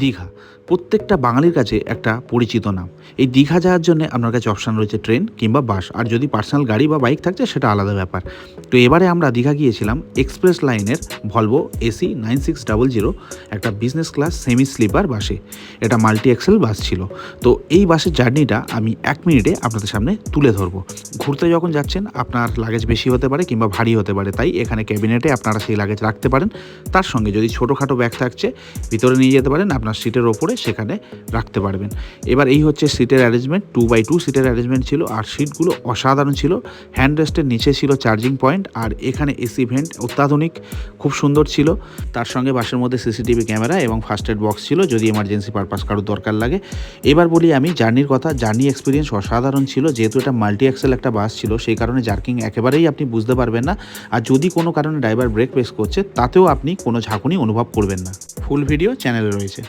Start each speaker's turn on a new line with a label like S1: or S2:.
S1: দীঘা। প্রত্যেকটা বাঙালির কাছে একটা পরিচিত নাম। এই দীঘা যাওয়ার জন্য আপনার কাছে অপশান রয়েছে ট্রেন কিংবা বাস আর যদি পার্সোনাল গাড়ি বা বাইক থাকছে, সেটা আলাদা ব্যাপার। তো এবারে আমরা দীঘা গিয়েছিলাম এক্সপ্রেস লাইনের Volvo AC nine six double zero একটা বিজনেস ক্লাস সেমি স্লিপার বাসে এটা মাল্টি এক্সেল বাস ছিল। তো এই বাসের জার্নিটা আমি এক মিনিটে আপনাদের সামনে তুলে ধরবো। ঘুরতে যখন যাচ্ছেন, আপনার লাগেজ বেশি হতে পারে কিংবা ভারী হতে পারে। তাই এখানে ক্যাবিনেটে আপনারা সেই লাগেজ রাখতে পারেন। তার সঙ্গে যদি ছোটোখাটো ব্যাগ থাকছে, ভিতরে নিয়ে যেতে পারেন। আপনার সিটের ওপরে সেখানে রাখতে পারবেন। এবার এই হচ্ছে সিটের অ্যারেঞ্জমেন্ট টু বাই টু সিটের অ্যারেঞ্জমেন্ট ছিল আর সিটগুলো অসাধারণ ছিল। হ্যান্ড রেস্টের নিচে ছিল চার্জিং পয়েন্ট আর এখানে এসি ভেন্ট অত্যাধুনিক, খুব সুন্দর ছিল। তার সঙ্গে বাসের মধ্যে সিসিটিভি ক্যামেরা এবং ফার্স্ট এড বক্স ছিল যদি এমার্জেন্সি পারপাস কারোর দরকার লাগে। এবার বলি আমি জার্নির কথা জার্নি এক্সপিরিয়েন্স অসাধারণ ছিল। যেহেতু এটা মাল্টি এক্সেল একটা বাস ছিল, সেই কারণে জার্কিং একেবারেই আপনি বুঝতে পারবেন না। আর যদি কোনো কারণে ড্রাইভার ব্রেক প্রেস করছে, তাতেও আপনি কোনো ঝাঁকুনি অনুভব করবেন না। ফুল ভিডিও চ্যানেলে রয়েছে।